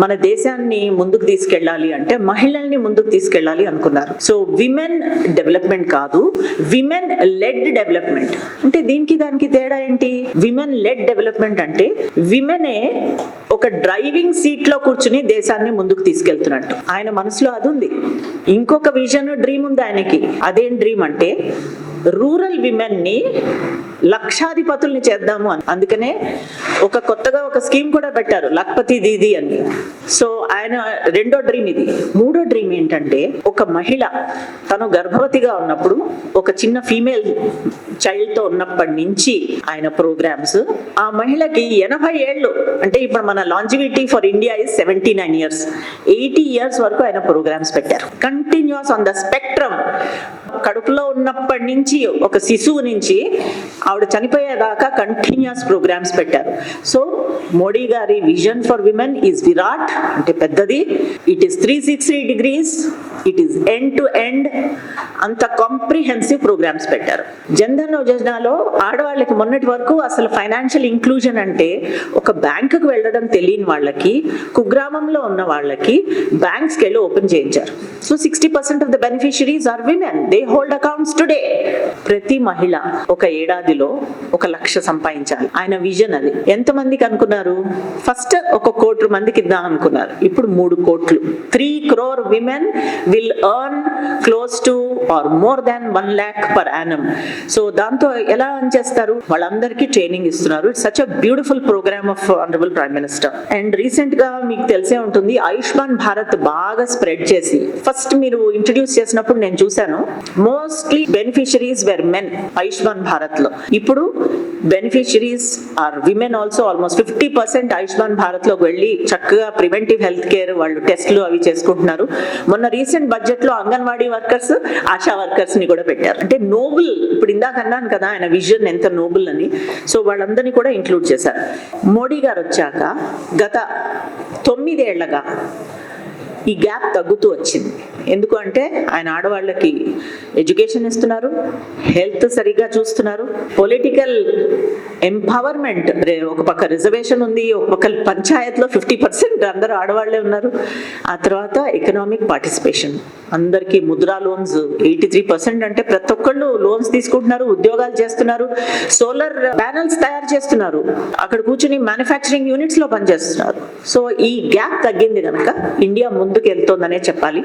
మన దేశాన్ని ముందుకు తీసుకెళ్ళాలి అంటే మహిళల్ని ముందుకు తీసుకెళ్ళాలి అనుకున్నారు. సో విమెన్ డెవలప్మెంట్ కాదు విమెన్ లెడ్ డెవలప్మెంట్ అంటే దీనికి దానికి తేడా ఏంటి? విమెన్ లెడ్ డెవలప్మెంట్ అంటే విమెనే ఒక డ్రైవింగ్ సీట్లో కూర్చుని దేశాన్ని ముందుకు తీసుకెళ్తున్నట్టు. ఆయన మనసులో అది ఉంది. ఇంకొక విజన్ డ్రీమ్ ఉంది ఆయనకి. అదేం డ్రీమ్ అంటే రూరల్ విమెన్ని లక్షాధిపతుల్ని చేద్దాము అని. అందుకనే ఒక కొత్తగా ఒక స్కీమ్ కూడా పెట్టారు లక్పతి దీది అని. సో ఆయన రెండో డ్రీమ్ ఇది. మూడో డ్రీమ్ ఏంటంటే ఒక మహిళ తను గర్భవతిగా ఉన్నప్పుడు ఒక చిన్న ఫీమేల్ చైల్డ్తో ఉన్నప్పటి నుంచి ఆయన ప్రోగ్రామ్స్ ఆ మహిళకి ఎనభై ఏళ్ళు అంటే ఇప్పుడు మన longevity for India is seventy nine years eighty years వరకు ఆయన ప్రోగ్రామ్స్ పెట్టారు. Continuous on the spectrum. కడుపులో ఉన్నప్పటి నుంచి ఒక శిశువు నుంచి ఆవిడ చనిపోయేదాకా కంటిన్యూస్ ప్రోగ్రామ్స్ పెట్టారు. So Modi garu vision for women is Virat అంటే పెద్దది. It is three sixty degrees it is end to end అంత కాంప్రిహెన్సివ్ ప్రోగ్రామ్స్ పెట్టారు. జన్ధన్ యోజనలో ఆడవాళ్ళకి మొన్నటి వరకు అసలు ఫైనాన్షియల్ ఇంక్లూజన్ అంటే ఒక బ్యాంకుకు వెళ్ళడం తెలియని వాళ్ళకి కుగ్రామంలో ఉన్న వాళ్ళకి బ్యాంక్స్కి వెళ్ళి ఓపెన్ చేయించారు. So sixty percent of the beneficiaries are women they hold accounts today ప్రతి మహిళ ఒక ఏడాదిలో ఒక లక్ష సంపాదించాలి. ఆయన విజన్ అది. ఎంత మందికి అనుకున్నారు? ఫస్ట్ ఒక కోటి మందికి ఇద్దాం అనుకున్నారు. ఇప్పుడు మూడు కోట్లు. Three crore women will earn close to or more than one lakh per annum so దాంతో ఎలా అని చేస్తారు? వాళ్ళందరికీ ట్రైనింగ్ ఇస్తున్నారు. It's such a beautiful programme of honourable prime minister and రీసెంట్గా మీకు తెలిసే ఉంటుంది ఆయుష్మాన్ భారత్ బాగా స్ప్రెడ్ చేసి ఫస్ట్ మీరు ఇంట్రడ్యూస్ చేసినప్పుడు నేను చూశాను mostly beneficiaries were men Ayushman భారత్లో ఇప్పుడు beneficiaries are women also almost fifty percent Ayushman భారత్లోకి వెళ్ళి చక్కగా ప్రివెంటివ్ హెల్త్ కేర్ వాళ్ళు టెస్ట్లు అవి చేసుకుంటున్నారు. మొన్న రీసెంట్ బడ్జెట్లో అంగన్వాడీ వర్కర్స్ ఆశా వర్కర్స్ని కూడా పెట్టారు. అంటే నోబుల్ ఇప్పుడు ఇందాక అన్నాను కదా ఆయన విజన్ ఎంత నోబుల్ అని. సో వాళ్ళందరినీ కూడా ఇంక్లూడ్ చేశారు. మోడీ గారు వచ్చాక గత తొమ్మిదేళ్ళగా ఈ గ్యాప్ తగ్గుతూ వచ్చింది. ఎందుకు అంటే ఆయన ఆడవాళ్ళకి ఎడ్యుకేషన్ ఇస్తున్నారు హెల్త్ సరిగ్గా చూస్తున్నారు. పొలిటికల్ ఎంపవర్మెంట్ ఒక పక్క రిజర్వేషన్ ఉంది ఒక పక్క పంచాయత్లో ఫిఫ్టీ పర్సెంట్ అందరూ ఆడవాళ్ళే ఉన్నారు. ఆ తర్వాత ఎకనామిక్ పార్టిసిపేషన్ అందరికీ Mudra loans eighty three percent అంటే ప్రతి ఒక్కళ్ళు లోన్స్ తీసుకుంటున్నారు ఉద్యోగాలు చేస్తున్నారు సోలార్ ప్యానల్స్ తయారు చేస్తున్నారు. అక్కడ కూర్చుని మ్యానుఫ్యాక్చరింగ్ యూనిట్స్లో పనిచేస్తున్నారు. సో ఈ గ్యాప్ తగ్గింది కనుక ఇండియా ముందుకు వెళ్తోందనే చెప్పాలి.